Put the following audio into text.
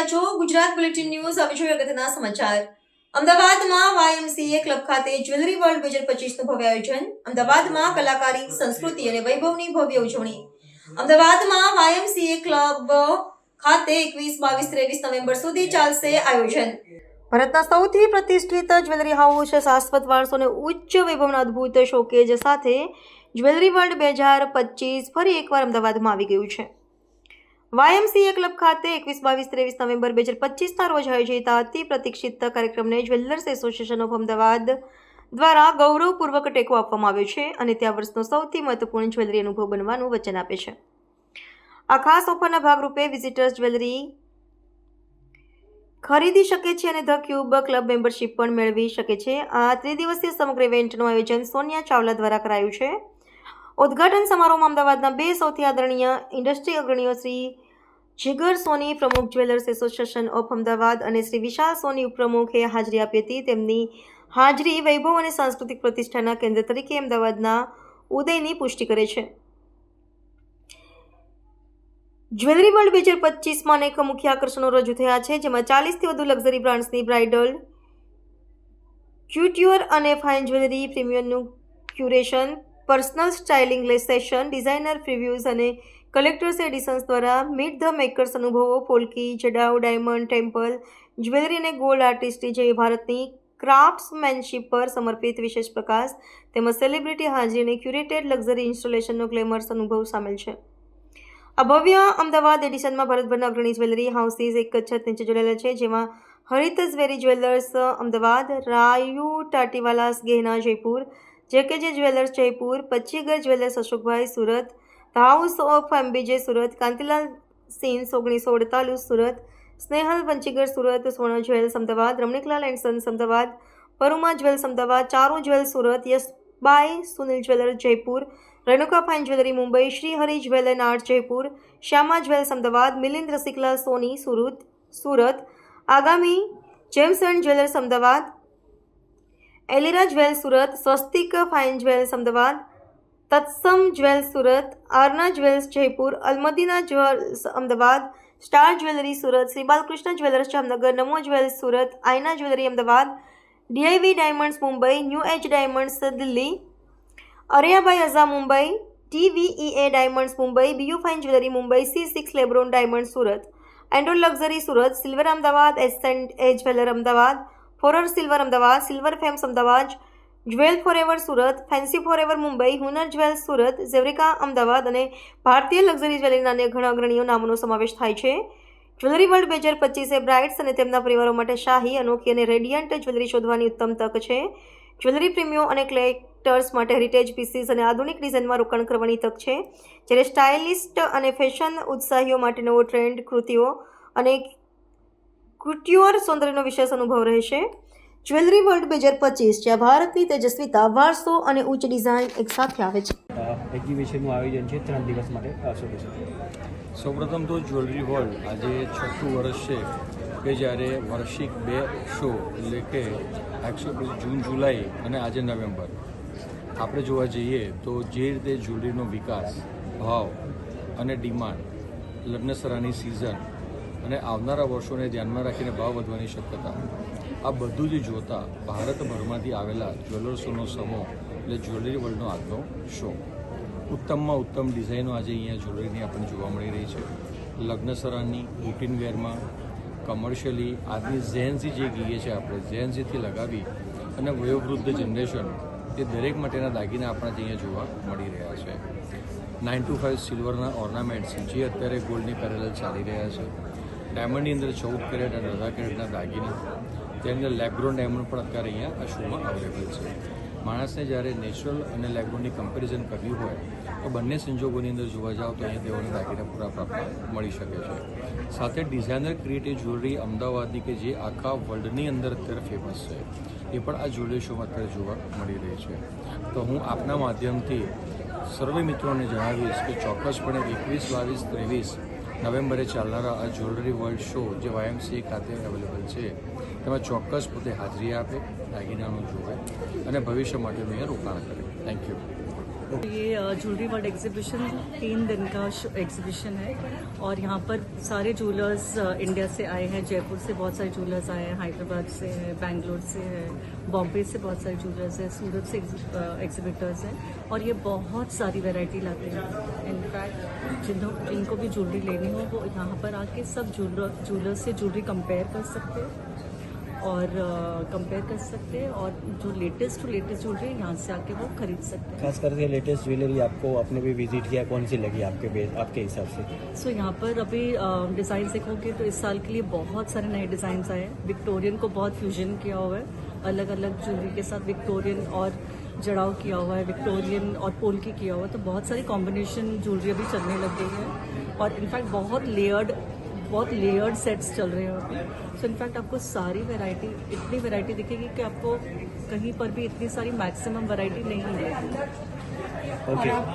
રહ્યા છો? Gujarat bulletin news હવે જોઈએ અગત્યના સમાચાર. અમદાવાદમાં વાયએમસીએ ક્લબ ખાતે જ્વેલરી વર્લ્ડ બે હજાર પચીસનું ભવ્ય આયોજન. અમદાવાદમાં કલાકારી, સંસ્કૃતિ અને વૈભવની ભવ્ય ઉજવણી. અમદાવાદમાં વાયએમસીએ ક્લબ ખાતે એકવીસ, બાવીસ, ત્રેવીસ નવેમ્બર સુધી ચાલશે આયોજન. ભારતના સૌથી પ્રતિષ્ઠિત જ્વેલરી હાઉસ શાશ્વત વારસો અને ઉચ્ચ વૈભવના અદ્ભુત શોકેજ સાથે જ્વેલરી વર્લ્ડ બે હજાર પચીસ ફરી એકવાર અમદાવાદમાં આવી ગયું છે. વાયએમસીએ ક્લબ ખાતે એકવીસ, બાવીસ, ત્રેવીસ નવેમ્બર બે હજાર પચીસના રોજ આયોજિત અતિ પ્રતિક્ષિત કાર્યક્રમને જ્વેલર્સ એસોસિએશન ઓફ અમદાવાદ દ્વારા ગૌરવપૂર્વક ટેકો આપવામાં આવ્યો છે અને ત્યાં વર્ષનો સૌથી મહત્વપૂર્ણ જ્વેલરી અનુભવ બનવાનું વચન આપે છે. આ ખાસ ઓફરના ભાગરૂપે વિઝિટર્સ જ્વેલરી ખરીદી શકે છે અને ધ ક્યુબ ક્લબ મેમ્બરશિપ પણ મેળવી શકે છે. આ ત્રિદિવસીય સમગ્ર ઇવેન્ટનું આયોજન સોનિયા ચાવલા દ્વારા કરાયું છે. ઉદ્ઘાટન સમારોહમાં અમદાવાદના બે સૌથી આદરણીય ઇન્ડસ્ટ્રી અગ્રણીઓ શ્રી જીગર સોની, પ્રમુખ જ્વેલર્સ એસોસિએશન ઓફ અમદાવાદ અને શ્રી વિશાલ સોની ઉપપ્રમુખે હાજરી આપી હતી. તેમની હાજરી વૈભવ અને સાંસ્કૃતિક પ્રતિષ્ઠાના કેન્દ્ર તરીકે અમદાવાદના ઉદયની પુષ્ટિ કરે છે. જ્વેલરી વર્લ્ડ બે હજાર પચીસમાં અનેક મુખ્ય આકર્ષણો રજૂ થયા છે, જેમાં ચાલીસથી વધુ લક્ઝરી બ્રાન્ડ્સની બ્રાઇડલ ક્યુટ્યોર અને fine jewellery પ્રીમિયમનું curation personal styling session, designer previews અને કલેક્ટર્સ એડિશન્સ દ્વારા મીટ ધ મેકર્સ અનુભવો polki jadau, diamond temple, jewellery અને ગોલ્ડ આર્ટિસ્ટ્રી જેવી ભારતની ક્રાફ્ટ્સમેનશીપ પર સમર્પિત વિશેષ પ્રકાશ, તેમજ સેલિબ્રિટી હાજરી અને ક્યુરેટેડ લક્ઝરી ઇન્સ્ટોલેશનનો ગ્લેમર્સ અનુભવ સામેલ છે. આ ભવ્ય અમદાવાદ એડિશનમાં ભારતભરના અગ્રણી જ્વેલરી હાઉસીસ એક જ છત નીચે જોડાયેલા છે, જેમાં Harit Zaveri jewellers Ahmedabad, Rayu, Tatiwalas, Gehna, Jaipur JKJ jewellers Jaipur, Pachchigar jewellers Ashokbhai Surat the house of MBJ Surat, Kantilal sons ઓગણીસો અડતાલીસ Surat, Snehal Panchigar Surat Swarn jewels Ahmedabad, Ramniklal and sons Ahmedabad, Paruma jewels Ahmedabad, Charu jewels Surat Yashbai Sunil jeweller Jaipur, Renuka fine jewellery Mumbai Shri Hari jeweller art Jaipur, Shyama jewels Ahmedabad Milind Rasiklal Soni Surat Surat, આગામી gems and jewellers Ahmedabad Elira jewel Surat, Swastik fine jewels Ahmedabad, Tatsam jewels Surat, Aarna jewels Jaipur, Almadina jewels Ahmedabad, star jewellery Surat, Shri Balkrishna jewellers Jamnagar, Namo jewels Surat, Aayna jewellery Ahmedabad, DIV diamonds Mumbai, new age diamonds Delhi Ariyabai Aza Mumbai, TVEA diamonds Mumbai, BU fine jewellery Mumbai, C six lab grown diamond Surat એન્ડ્રોલ luxury Surat, silver Ahmedabad, ascent a jeweller Ahmedabad ફોરર silver Ahmedabad silver fames Ahmedabad jewel forever Surat fancy forever Mumbai Hunar jewel Surat Zevrika Ahmedabad અને ભારતીય luxury જ્વેલરીના અન્ય ઘણા અગ્રણીઓ નામોનો સમાવેશ થાય છે. Jewellery world બે હજાર પચીસે બ્રાઇડ્સ અને તેમના પરિવારો માટે શાહી, અનોખી અને રેડિયન્ટ જ્વેલરી શોધવાની ઉત્તમ તક છે. જ્વેલરી પ્રેમીઓ અને ક્લેક્ટર્સ માટે હેરિટેજ પીસીસ અને આધુનિક ડિઝાઇનમાં રોકાણ કરવાની તક છે. જ્યારે સ્ટાઇલિસ્ટ અને ફેશન ઉત્સાહીઓ માટે નવો ટ્રેન્ડ કૃતિઓ અને કુટ્યોર સૌંદર્યનો વિશેષ અનુભવ રહેશે. જ્વેલરી વર્લ્ડ બે હજાર પચીસ જ્યાં ભારતની તેજસ્વીતા વારસો અને ઉચ્ચ ડિઝાઇન એક સાથે આવે છે. એક્ઝિબિશનનું આયોજન છે ત્રણ દિવસ માટે. સૌપ્રથમ તો જ્વેલરી વર્લ્ડ આજે છઠ્ઠું વર્ષ છે કે જ્યારે વાર્ષિક બે શો એટલે કે એકસો જૂન જુલાઈ અને આજે નવેમ્બર. આપણે જોવા જઈએ તો જે રીતે જ્વેલરીનો વિકાસ ભાવ અને ડિમાન્ડ લગ્નસરાની સિઝન અને આવનારા વર્ષોને ધ્યાનમાં રાખીને ભાવ વધવાની શક્યતા. આ બધું જ જોતા ભારતભરમાંથી આવેલા જ્વેલર્સોનો સમૂહ એટલે જ્વેલરી વર્લ્ડનો આજનો શો. ઉત્તમમાં ઉત્તમ ડિઝાઇનો આજે અહીંયા જ્વેલરીની આપણને જોવા મળી રહી છે. લગ્નસરાની રૂટીન વેરમાં કમર્શિયલી આજની ઝેન્સી જે કહીએ છીએ આપણે ઝેન્સીથી લગાવી અને વયોવૃદ્ધ જનરેશન તે દરેક માટેના દાગીના આપણા અહીંયા જોવા મળી રહ્યા છે. નાઇન ટુ ફાઇવ સિલ્વરના ઓર્નામેન્ટ્સ જે અત્યારે ગોલ્ડની પેરેલલ ચાલી રહ્યા છે. ડાયમંડની અંદર ચૌદ કેરેટ અને અઢાર કેરેટના દાગીના. તેની અંદર લેગ્રોન ડાયમંડ પણ અત્યારે અહીંયા આ શોમાં અવેલેબલ છે. માણસને જ્યારે નેચરલ અને લેગ્રોનની કમ્પેરિઝન કરવી હોય, તો બંને સંજોગોની અંદર જોવા જાઓ તો અહીંયા તેઓને દાગીના પૂરા પ્રાપ્ત મળી શકે છે. સાથે ડિઝાઇનર ક્રિએટિવ જ્વેલરી અમદાવાદની કે જે આખા વર્લ્ડની અંદર અત્યારે ફેમસ છે, એ પણ આ જ્વેલરી શોમાં અત્યારે જોવા મળી રહી છે. તો હું આપના માધ્યમથી સર્વે મિત્રોને જણાવીશ કે ચોક્કસપણે એકવીસ બાવીસ ત્રેવીસ નવેમ્બરે ચાલનારા આ જ્વેલરી વર્લ્ડ શો જે વાયએમસીએ ખાતે અવેલેબલ છે, તેમાં ચોક્કસ પોતે હાજરી આપે, દાગીનાનું જોવે અને ભવિષ્ય માટેનું અહીંયા રોકાણ કરે. થેન્ક યુ ये ज्वेलरी वर्ल्ड एग्जीबिशन तीन दिन का एग्जीबिशन है। और यहाँ पर सारे ज्वेलर्स इंडिया से आए हैं। जयपुर से बहुत सारे ज्वेलर्स आए हैं। हैदराबाद से है, बेंगलोर से है, बॉम्बे से बहुत सारे ज्वेलर्स हैं, सूरत से एग्जिबिटर्स हैं। और ये बहुत सारी वैरायटी लाते हैं। इनफैक्ट जिन्हों, जिनको भी ज्वेलरी लेनी हो, वो यहाँ पर आके सब ज्वेलर ज्वेलर से ज्वेलरी कंपेयर कर सकते हैं। और कंपेयर कर सकते हैं और जो लेटेस्ट टू लेटेस्ट ज्वेलरी है यहाँ से आके वो खरीद सकते हैं। खास करके लेटेस्ट ज्वेलरी आपको आपने भी विज़िट किया कौन सी लगी आपके आपके हिसाब से? सो so, यहाँ पर अभी डिज़ाइन देखोगे तो इस साल के लिए बहुत सारे नए डिज़ाइन आए हैं। विक्टोरियन को बहुत फ्यूजन किया हुआ है। अलग अलग ज्वेलरी के साथ विक्टोरियन और जड़ाव किया हुआ है विक्टोरियन और पोल्की किया हुआ है। तो बहुत सारी कॉम्बिनेशन ज्वेलरी अभी चलने लग गई है। और इनफैक्ट बहुत लेयर्ड बहुत लेयर्ड सेट्स चल रहे हैं अभी सो इनफैक्ट आपको सारी वैरायटी इतनी वैरायटी दिखेगी कि आपको कहीं पर भी इतनी सारी मैक्सिमम वैरायटी नहीं मिलेगी। ओके आपके